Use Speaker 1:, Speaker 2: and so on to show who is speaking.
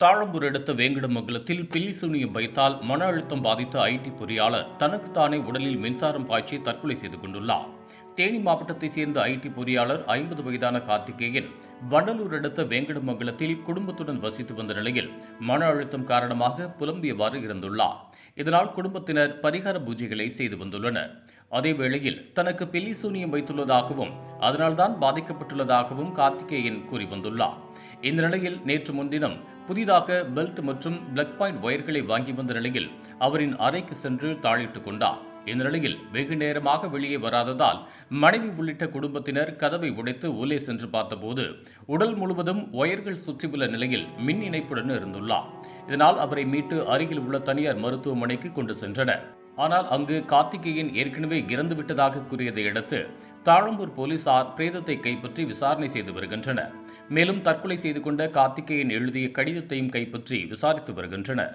Speaker 1: தாழம்பூர் அடுத்த வேங்கடமங்கலத்தில் பில்லிசூனியம் வைத்தால் மன அழுத்தம் பாதித்த ஐடி பொறியாளர் தனக்குத்தானே உடலில் மின்சாரம் பாய்ச்சி தற்கொலை செய்து கொண்டுள்ளார். தேனி மாவட்டத்தைச் சேர்ந்த ஐடி பொறியாளர் ஐம்பது வயதான கார்த்திகேயன் வண்டலூர் அடுத்த வேங்கடமங்கலத்தில் குடும்பத்துடன் வசித்து வந்த நிலையில் மன அழுத்தம் காரணமாக புலம்பியவாறு இருந்துள்ளார் இதனால் குடும்பத்தினர் பரிகார பூஜைகளை செய்து வந்துள்ளனர். அதேவேளையில் தனக்கு பில்லிசூனியம் வைத்துள்ளதாகவும் அதனால்தான் பாதிக்கப்பட்டுள்ளதாகவும் கார்த்திகேயன் கூறி வந்துள்ளார். இந்த நிலையில் நேற்று முன்தினம் புதிதாக பெல்ட் மற்றும் பிளக் பாயிண்ட் ஒயர்களை வாங்கி வந்த நிலையில் அவரின் அறைக்கு சென்று தாளிட்டுக் கொண்டார். இந்த நிலையில் வெகு நேரமாக வெளியே வராததால் மனைவி உள்ளிட்ட குடும்பத்தினர் கதவை உடைத்து உள்ளே சென்று பார்த்தபோது உடல் முழுவதும் ஒயர்கள் சுற்றியுள்ள நிலையில் மின் இணைப்புடன் இருந்துள்ளார். இதனால் அவரை மீட்டு அருகில் உள்ள தனியார் மருத்துவமனைக்கு கொண்டு சென்றனர். ஆனால் அங்கு கார்த்திகேயன் ஏற்கனவே இறந்து விட்டதாக கூறியதை அடுத்து தாழம்பூர் போலீசார் பிரேதத்தை கைப்பற்றி விசாரணை செய்து வருகின்றனர். மேலும் தற்கொலை செய்து கொண்ட கார்த்திகேயன் எழுதிய கடிதத்தையும் கைப்பற்றி விசாரித்து வருகின்றனர்.